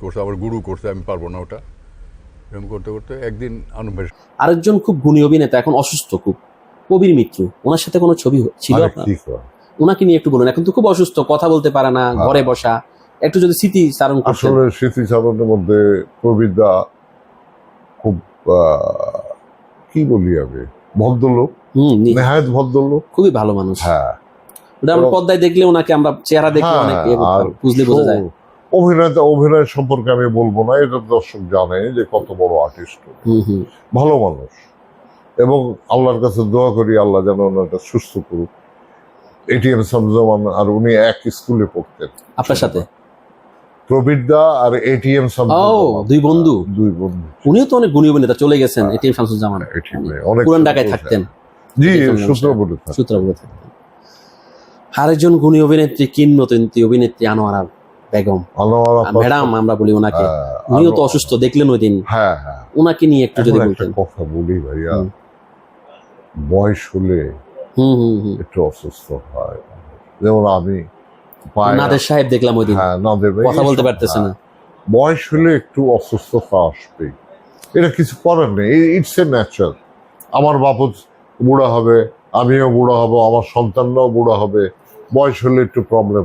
করছে আবার গুরু করছে আমি পারব না ওটা। এরকম করতে করতে একদিন আনুবেশ আরেকজন খুব গুণী অভিনেতা এখন অসুস্থ খুব কবির মিত্র ওনার সাথে কোনো ছবি ছিল? ওনাকে নিয়ে একটু বলুন এখন তো খুব অসুস্থ কথা বলতে পারে না। ঘরে বসা একটু যদি স্মৃতি চারণ আসলে স্মৃতিচারণের মধ্যে প্রবীরদা খুব কি বলি আমি? ভদ্রলোক নেহায়ত ভদ্রলোক। খুবই ভালো মানুষ। হ্যাঁ। ওটা আমরা পর্দায় দেখলে ওনাকে আমরা চেহারা দেখলে হ্যাঁ, অনেক ইয়ে বুঝলে বোঝা যায়। অভিনেতা অভিনয় সম্পর্কে আমি বলব না এটা দর্শক জানে যে কত বড় আর্টিস্ট হুম হুম। ভালো মানুষ। এবং আল্লাহর কাছে দোয়া করি আল্লাহ যেন ওনাকে সুস্থ করুক। এটিএম সামজামান আর উনি এক স্কুলে পড়তেন। আপনার সাথে? প্রবীরদা আর এটিএম দুই বন্ধু। দুই বন্ধু। উনিও তো অনেক গুণী অভিনেতা চলে গেছেন হ্যাঁ। এটিএম শামসুজ্জামান ATM এ অনেক পুরান ঢাকায় থাকতেন। জি ATM সূত্রপুরে থাকতেন। সূত্রাপুরে থাকতেন। আরেকজন গুণী অভিনেত্রী কিংবদন্তি অভিনেত্রী আনোয়ারা বেগম। ম্যাডাম আমরা বলি ওনাকে। হ্যাঁ, উনিও তো অসুস্থ দেখলেন ওই দিন। হ্যাঁ হ্যাঁ। ওনাকে নিয়ে একটু যদি বলতেন। কথা বলি ভাইয়া। বয়স হলে হুম হুম একটু অসুস্থ হয়। যেমন আমি নাদের সাহেব দেখলাম ওই দিন। হ্যাঁ কথা বলতে পারতেছে না। বয়স হলে একটু অসুস্থতা আসবে এটা কিছু করার নেই। ইটস এ ন্যাচার আমার বাপও বুড়া হবে আমিও বুড়া হব আমার সন্তানরাও বুড়া হবে। বয়স হলে একটু প্রবলেম